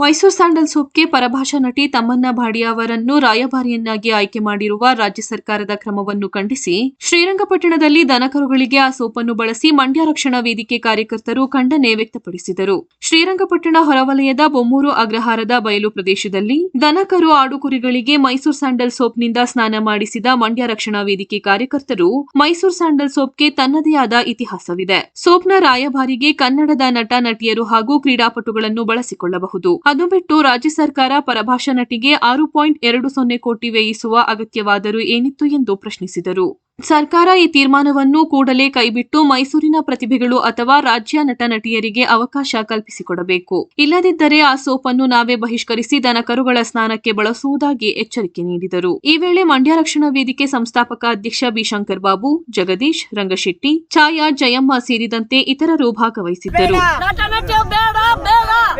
Mysuru sandal ಸೋಪ್ಗೆ ಪರಭಾಷಾ ನಟಿ ತಮ್ಮನ್ನ ಭಾಡಿಯ ಅವರನ್ನು ರಾಯಭಾರಿಯನ್ನಾಗಿ ಆಯ್ಕೆ ಮಾಡಿರುವ ರಾಜ್ಯ ಸರ್ಕಾರದ ಕ್ರಮವನ್ನು ಖಂಡಿಸಿ, ಶ್ರೀರಂಗಪಟ್ಟಣದಲ್ಲಿ ದನಕರುಗಳಿಗೆ ಆ ಸೋಪನ್ನು ಬಳಸಿ ಮಂಡ್ಯ ರಕ್ಷಣಾ ವೇದಿಕೆ ಕಾರ್ಯಕರ್ತರು ಖಂಡನೆ ವ್ಯಕ್ತಪಡಿಸಿದರು. ಶ್ರೀರಂಗಪಟ್ಟಣ ಹೊರವಲಯದ ಬೊಮ್ಮೂರು ಅಗ್ರಹಾರದ ಬಯಲು ಪ್ರದೇಶದಲ್ಲಿ ದನಕರು ಆಡುಕುರಿಗಳಿಗೆ ಮೈಸೂರು ಸ್ಯಾಂಡಲ್ ಸೋಪ್ನಿಂದ ಸ್ನಾನ ಮಾಡಿಸಿದ ಮಂಡ್ಯ ರಕ್ಷಣಾ ವೇದಿಕೆ ಕಾರ್ಯಕರ್ತರು, ಮೈಸೂರು ಸ್ಯಾಂಡಲ್ ಸೋಪ್ಗೆ ತನ್ನದೇ ಆದ ಇತಿಹಾಸವಿದೆ. ಸೋಪ್ನ ರಾಯಭಾರಿಗೆ ಕನ್ನಡದ ನಟ, ನಟಿಯರು ಹಾಗೂ ಕ್ರೀಡಾಪಟುಗಳನ್ನು ಬಳಸಿಕೊಳ್ಳಬಹುದು. ಅದು ಬಿಟ್ಟು ರಾಜ್ಯ ಸರ್ಕಾರ ಪರಭಾಷಾ ನಟಿಗೆ ಆರು ಪಾಯಿಂಟ್ ಎರಡು ಸೊನ್ನೆ ಕೋಟಿ ವ್ಯಯಿಸುವ ಅಗತ್ಯವಾದರೂ ಏನಿತ್ತು ಎಂದು ಪ್ರಶ್ನಿಸಿದರು. ಸರ್ಕಾರ ಈ ತೀರ್ಮಾನವನ್ನು ಕೂಡಲೇ ಕೈಬಿಟ್ಟು ಮೈಸೂರಿನ ಪ್ರತಿಭೆಗಳು ಅಥವಾ ರಾಜ್ಯ ನಟ ನಟಿಯರಿಗೆ ಅವಕಾಶ ಕಲ್ಪಿಸಿಕೊಡಬೇಕು. ಇಲ್ಲದಿದ್ದರೆ ಆ ಸೋಪನ್ನು ನಾವೇ ಬಹಿಷ್ಕರಿಸಿ ದನಕರುಗಳ ಸ್ನಾನಕ್ಕೆ ಬಳಸುವುದಾಗಿ ಎಚ್ಚರಿಕೆ ನೀಡಿದರು. ಈ ವೇಳೆ ಮಂಡ್ಯ ರಕ್ಷಣಾ ವೇದಿಕೆ ಸಂಸ್ಥಾಪಕ ಅಧ್ಯಕ್ಷ ಬಿ ಶಂಕರ್ ಬಾಬು, ಜಗದೀಶ್ ರಂಗಶೆಟ್ಟಿ, ಛಾಯಾ, ಜಯಮ್ಮ ಸೇರಿದಂತೆ ಇತರರು ಭಾಗವಹಿಸಿದ್ದರು.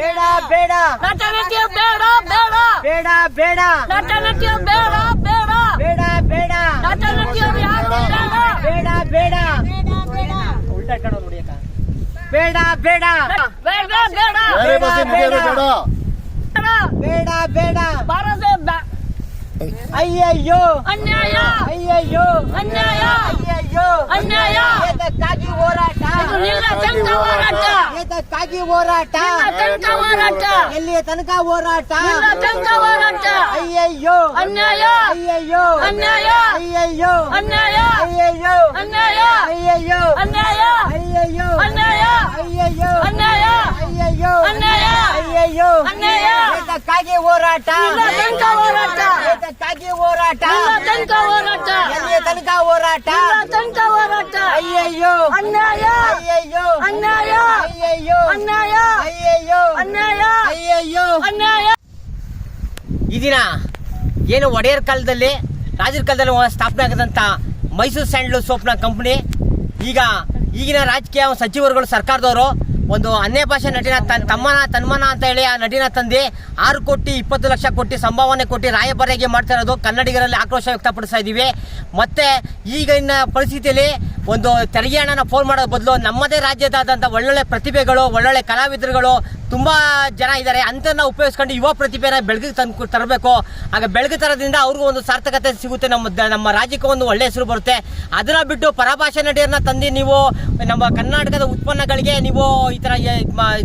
ಬೇಡ ಬೇಡ ಬೇಡ ಬೇಡ ನಟನಟ್ಯ ಬೇಡ ಬೇಡ ಬೇಡ ಬೇಡ ನಟನಟ್ಯ ಬೇಡ ಬೇಡ ಬೇಡ ಬೇಡ ನಟನಟಿಯ ಯಾರು ಬೇಡ ಬೇಡ ಬೇಡ ಉಲ್ಟಾ ಇಟ್ಕೊಂಡು ನೋಡಿ ಅಕ್ಕ ಬೇಡ ಬೇಡ ಬೇಡ ಬೇಡ ಬೇರೆ ಬಸ್ ಮುಗಿಯೋದು ಬೇಡ ಬೇಡ ಬೇಡ ಬಾರದೆ ಬ- ಅಯ್ಯಯ್ಯೋ ಅನ್ಯಾಯ ಅಯ್ಯಯ್ಯೋ ಅನ್ಯಾಯ ಅಯ್ಯಯ್ಯೋ ಅನ್ಯಾಯ ಹೋರಾಟ ತನಕ ಹೋರಾಟ. ಹೋರಾಟ. ಎಲ್ಲಿಯ ತನಕ ಹೋರಾಟ? ಹೋರಾಟ. ಅಯ್ಯಯ್ಯೋ. ಅನ್ಯಾಯ. ಅಯ್ಯಯ್ಯೋ. ಅನ್ಯಾಯ. ಅಯ್ಯಯ್ಯೋ. ಅನ್ಯಾಯ. ಅಯ್ಯಯ್ಯೋ. ಅನ್ಯಾಯ. ಅಯ್ಯಯ್ಯೋ. ಅನ್ಯಾಯ. ಅಯ್ಯಯ್ಯೋ. ಅನ್ಯಾಯ. ಅಯ್ಯಯ್ಯೋ. ಅನ್ಯಾಯ. ಅಯ್ಯಯ್ಯೋ. ಅನ್ಯಾಯ. ಅಯ್ಯಯ್ಯೋ. ಅನ್ಯಾಯ. ಏತಕ್ಕಾಗಿ ಹೋರಾಟ. ಹೋರಾಟ. ಏತಕ್ಕಾಗಿ ಹೋರಾಟ. ತನಕ ಹೋರಾಟ. ಎಲ್ಲಿಯ ತನಕ ಹೋರಾಟ? ತನಕ ಅಯ್ಯಯ್ಯೋ. ಅನ್ಯಾಯ. ಅಯ್ಯಯ್ಯೋ. ಅನ್ಯಾಯ. ಅಯ್ಯಯ್ಯೋ. ಅನ್ಯಾಯ. ಅಯ್ಯಯ್ಯೋ. ಅನ್ಯಾಯ. ಅಯ್ಯಯ್ಯೋ. ಅನ್ಯಾಯ. ಈ ದಿನ ಏನು ಒಡೆಯರ್ ಕಾಲದಲ್ಲಿ ರಾಜರ ಕಾಲದಲ್ಲಿ ಸ್ಥಾಪನೆ ಆಗದಂತ ಮೈಸೂರು ಸ್ಯಾಂಡ್ಲು ಸೋಪ್ನ ಕಂಪ್ನಿ ಈಗ ಈಗಿನ ರಾಜಕೀಯ ಸಚಿವರುಗಳು ಸರ್ಕಾರದವರು ಒಂದು ಅನ್ಯ ಭಾಷೆ ನಟಿನ ತನ್ನ ತಮ್ಮನ, ತನ್ಮನ ಅಂತ ಹೇಳಿ ಆ ನಟಿನ ತಂದು ಆರು ಕೋಟಿ ಇಪ್ಪತ್ತು ಲಕ್ಷ ಕೋಟಿ ಸಂಭಾವನೆ ಕೊಟ್ಟು ರಾಯಭಾರಿಯಾಗಿ ಮಾಡ್ತಾ ಇರೋದು ಕನ್ನಡಿಗರಲ್ಲಿ ಆಕ್ರೋಶ ವ್ಯಕ್ತಪಡಿಸ್ತಾ ಇದ್ದೀವಿ. ಮತ್ತೆ ಈಗಿನ ಪರಿಸ್ಥಿತಿಯಲ್ಲಿ ಒಂದು ತೆರಿಗೆ ಹಣನ ಫೋನ್ ಮಾಡೋ ಬದಲು ನಮ್ಮದೇ ರಾಜ್ಯದಾದಂಥ ಒಳ್ಳೊಳ್ಳೆ ಪ್ರತಿಭೆಗಳು, ಒಳ್ಳೊಳ್ಳೆ ಕಲಾವಿದರುಗಳು ತುಂಬ ಜನ ಇದ್ದಾರೆ. ಅಂಥನ್ನ ಉಪಯೋಗಿಸ್ಕೊಂಡು ಯುವ ಪ್ರತಿಭೆನ ಬೆಳಗ್ಗೆ ತಂದು ತರಬೇಕು. ಆಗ ಬೆಳಗ್ಗೆ ತರೋದ್ರಿಂದ ಅವ್ರಿಗೂ ಒಂದು ಸಾರ್ಥಕತೆ ಸಿಗುತ್ತೆ. ನಮ್ಮ ನಮ್ಮ ರಾಜ್ಯಕ್ಕೆ ಒಂದು ಒಳ್ಳೆ ಹೆಸರು ಬರುತ್ತೆ. ಅದನ್ನ ಬಿಟ್ಟು ಪರಭಾಷೆ ನಟಿಯರನ್ನ ತಂದು ನೀವು ನಮ್ಮ ಕರ್ನಾಟಕದ ಉತ್ಪನ್ನಗಳಿಗೆ ನೀವು ಥರ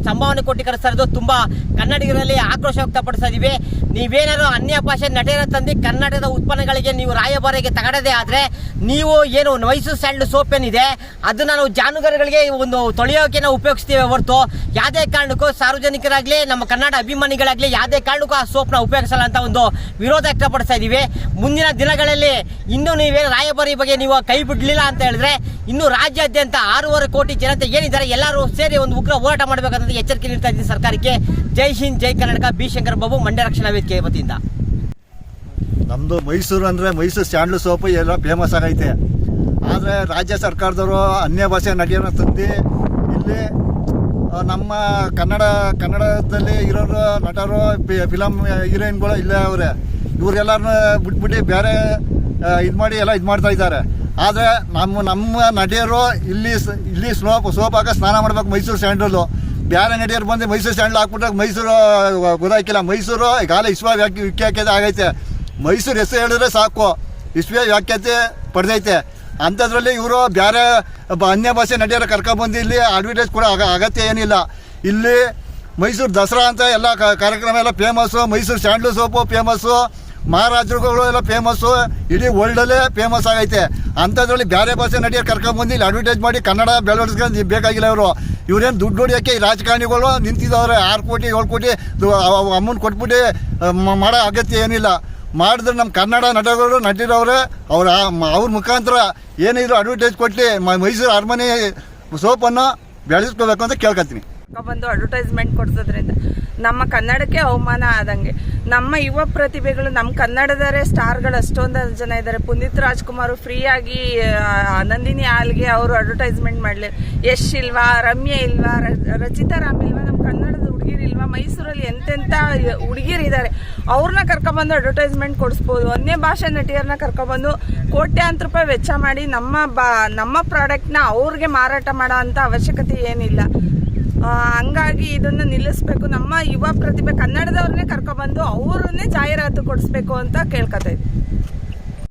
ಸಂಭಾವನೆ ಕೊಟ್ಟು ಕರೆಸ್ತಾ ಇರೋದು ತುಂಬ ಕನ್ನಡಿಗರಲ್ಲಿ ಆಕ್ರೋಶ ವ್ಯಕ್ತಪಡಿಸ್ತಾ ಇದೀವಿ. ನೀವೇನಾದ್ರು ಅನ್ಯ ಭಾಷೆ ನಟರ ತಂದು ಕನ್ನಡದ ಉತ್ಪನ್ನಗಳಿಗೆ ನೀವು ರಾಯಭಾರಿಗೆ ತಗೊಳ್ಳೋದೇ ಆದರೆ ನೀವು ಏನು ಮೈಸೂರು ಸ್ಯಾಂಡ್ ಸೋಪ್ ಏನಿದೆ, ಅದನ್ನ ನಾವು ಜಾನುಗಾರುಗಳಿಗೆ ಒಂದು ತೊಳೆಯೋಕೆ ನಾವು ಉಪಯೋಗಿಸ್ತೀವಿ ಹೊರತು ಯಾವುದೇ ಕಾರಣಕ್ಕೂ ಸಾರ್ವಜನಿಕರಾಗಲಿ, ನಮ್ಮ ಕನ್ನಡ ಅಭಿಮಾನಿಗಳಾಗಲಿ ಯಾವುದೇ ಕಾರಣಕ್ಕೂ ಆ ಸೋಪ್ನ ಉಪಯೋಗಿಸಲ್ಲ ಅಂತ ಒಂದು ವಿರೋಧ ವ್ಯಕ್ತಪಡಿಸ್ತಾ ಇದ್ದೀವಿ ಮುಂದಿನ ದಿನಗಳಲ್ಲಿ ಇನ್ನೂ ನೀವೇನು ರಾಯಭಾರಿ ಬಗ್ಗೆ ನೀವು ಕೈ ಬಿಡಲಿಲ್ಲ ಅಂತ ಹೇಳಿದ್ರೆ, ಇನ್ನು ರಾಜ್ಯಾದ್ಯಂತ ಆರೂವರೆ ಕೋಟಿ ಜನತೆ ಏನಿದ್ದಾರೆ ಎಲ್ಲರೂ ಸೇರಿ ಒಂದು ಉಗ್ರ ಹೋರಾಟ ಮಾಡಬೇಕಂತ ಎಚ್ಚರಿಕೆ ನೀಡ್ತಾ ಇದ್ದೀನಿ ಸರ್ಕಾರಕ್ಕೆ. ಜೈ ಹಿಂದ್, ಜೈ ಕರ್ನಾಟಕ. ಬಿ ಶಂಕರ್ ಬಾಬು, ಮಂಡ್ಯ ರಕ್ಷಣಾ ವೇದಿಕೆ ವತಿಯಿಂದ. ನಮ್ದು ಮೈಸೂರು ಅಂದ್ರೆ ಮೈಸೂರು ಸ್ಯಾಂಡ್ಲು ಸೋಪ್, ಎಲ್ಲ ಫೇಮಸ್ ಆಗೈತೆ. ಆದರೆ ರಾಜ್ಯ ಸರ್ಕಾರದವರು ಅನ್ಯ ಭಾಷೆ ನಡೆಯನ್ನು ತಂದು ಇಲ್ಲಿ ನಮ್ಮ ಕನ್ನಡ, ಕನ್ನಡದಲ್ಲಿ ಇರೋರು, ನಟರು ಫಿಲಮ್ ಹೀರೋಯಿನ್ಗಳು ಇಲ್ಲೇ ಅವರೇ. ಇವ್ರೆಲ್ಲರನ್ನ ಬಿಟ್ಬಿಟ್ಟು ಬೇರೆ ಇದು ಮಾಡಿ ಎಲ್ಲ ಇದು ಮಾಡ್ತಾ ಇದ್ದಾರೆ. ಆದರೆ ನಮ್ಮ ನಮ್ಮ ನಟಿಯರು ಇಲ್ಲಿ ಇಲ್ಲಿ ಸ್ಲೋಪ್ ಸೋಪ್ ಹಾಕ ಸ್ನಾನ ಮಾಡ್ಬೇಕು ಮೈಸೂರು ಸ್ಯಾಂಡಲ್ಲು. ಬೇರೆ ನಟಿಯರು ಬಂದು ಮೈಸೂರು ಸ್ಯಾಂಡಲ್ ಹಾಕ್ಬಿಟ್ರೆ ಮೈಸೂರು ಗೊತ್ತಾಕಿಲ್ಲ ಮೈಸೂರು ಗಾಲ ಇಸ್ವ ವ್ಯಾಖ್ಯ ವಿಖ್ಯಾಖ್ಯತೆ ಆಗೈತೆ. ಮೈಸೂರು ಹೆಸರು ಹೇಳಿದ್ರೆ ಸಾಕು. ಇಸ್ವಿಯ ವ್ಯಾಖ್ಯಾತೆ ಪಡೆದೈತೆ. ಅಂಥದ್ರಲ್ಲಿ ಇವರು ಬೇರೆ ಅನ್ಯ ಭಾಷೆ ನಟಿಯರ ಕರ್ಕೊಂಡ್ಬಂದು ಇಲ್ಲಿ ಅಡ್ವರ್ಟೈಸ್ ಕೂಡ ಆಗ ಅಗತ್ಯ ಏನಿಲ್ಲ. ಇಲ್ಲಿ ಮೈಸೂರು ದಸರಾ ಅಂತ ಎಲ್ಲ ಕಾರ್ಯಕ್ರಮ ಎಲ್ಲ famous Mysuru sandal soap famous ಮಹಾರಾಜರುಗಳು ಎಲ್ಲ ಫೇಮಸ್ಸು ಇಡೀ ವರ್ಲ್ಡಲ್ಲೇ ಫೇಮಸ್ ಆಗೈತೆ. ಅಂಥದ್ರಲ್ಲಿ ಬೇರೆ ಭಾಷೆ ನಟಿಯರು ಕರ್ಕೊಂಬಂದು ಇಲ್ಲಿ ಅಡ್ವರ್ಟೈಸ್ ಮಾಡಿ ಕನ್ನಡ ಬೆಳವಡಿಸ್ಕೊಂಡು ಬೇಕಾಗಿಲ್ಲ ಅವರು ಇವ್ರೇನು ದುಡ್ಡು ಹೊಡಿಯೋಕ್ಕೆ ಈ ರಾಜಕಾರಣಿಗಳು ನಿಂತಿದ್ದವ್ರೆ ಆರು ಕೋಟಿ, ಏಳು ಕೋಟಿ ಅಮೌಂಟ್ ಕೊಟ್ಬಿಟ್ಟು ಮಾಡೋ ಅಗತ್ಯ ಏನಿಲ್ಲ. ಮಾಡಿದ್ರೆ ನಮ್ಮ ಕನ್ನಡ ನಟಗಳು ನಟಿರವ್ರೆ ಅವ್ರ ಅವ್ರ ಮುಖಾಂತರ ಏನಿದ್ರು ಅಡ್ವರ್ಟೈಸ್ ಕೊಟ್ಟು ಮೈಸೂರು ಅರಮನೆ ಸೋಪನ್ನು ಬೆಳೆಸ್ಕೋಬೇಕು ಅಂತ ಕೇಳ್ಕೊತೀನಿ ಬಂದು ಅಡ್ವರ್ಟೈಸ್ಮೆಂಟ್ ಕೊಡ್ಸೋದ್ರಿಂದ ನಮ್ಮ ಕನ್ನಡಕ್ಕೆ ಅವಮಾನ ಆದಂಗೆ. ನಮ್ಮ ಯುವ ಪ್ರತಿಭೆಗಳು ನಮ್ಮ ಕನ್ನಡದರೆ ಸ್ಟಾರ್ಗಳು ಅಷ್ಟೊಂದು ಜನ ಇದ್ದಾರೆ. ಪುನೀತ್ ರಾಜ್ಕುಮಾರ್ ಫ್ರೀಯಾಗಿ ನಂದಿನಿ ಹಾಲ್ಗೆ ಅವರು ಅಡ್ವರ್ಟೈಸ್ಮೆಂಟ್ ಮಾಡಲಿ. ಯಶ್ ಇಲ್ವಾ, ರಮ್ಯ ಇಲ್ವಾ ರಚಿತಾ ರಾಮ್ ಇಲ್ವಾ ನಮ್ಮ ಕನ್ನಡದ ಹುಡುಗಿರು ಇಲ್ವಾ, ಮೈಸೂರಲ್ಲಿ ಎಂತೆಂಥ ಹುಡುಗಿರಿದ್ದಾರೆ ಅವ್ರನ್ನ ಕರ್ಕೊಬಂದು ಅಡ್ವರ್ಟೈಸ್ಮೆಂಟ್ ಕೊಡಿಸ್ಬೋದು. ಅನ್ಯ ಭಾಷೆ ನಟಿಯರನ್ನ ಕರ್ಕೊಬಂದು ಕೋಟ್ಯಾಂತರ ರೂಪಾಯಿ ವೆಚ್ಚ ಮಾಡಿ ನಮ್ಮ ಬಾ, ನಮ್ಮ ಪ್ರಾಡಕ್ಟ್ನ ಅವ್ರಿಗೆ ಮಾರಾಟ ಮಾಡೋ ಅಂಥ ಅವಶ್ಯಕತೆ ಏನಿಲ್ಲ. ಹಂಗಾಗಿ ಇದನ್ನ ನಿಲ್ಲಿಸ್ಬೇಕು. ನಮ್ಮ ಯುವ ಪ್ರತಿಭೆ ಕನ್ನಡದವ್ರನ್ನೇ ಕರ್ಕೊಬಂದು ಅವ್ರನ್ನೇ ಜಾಹೀರಾತು ಕೊಡಿಸ್ಬೇಕು ಅಂತ ಕೇಳ್ಕೊತಾ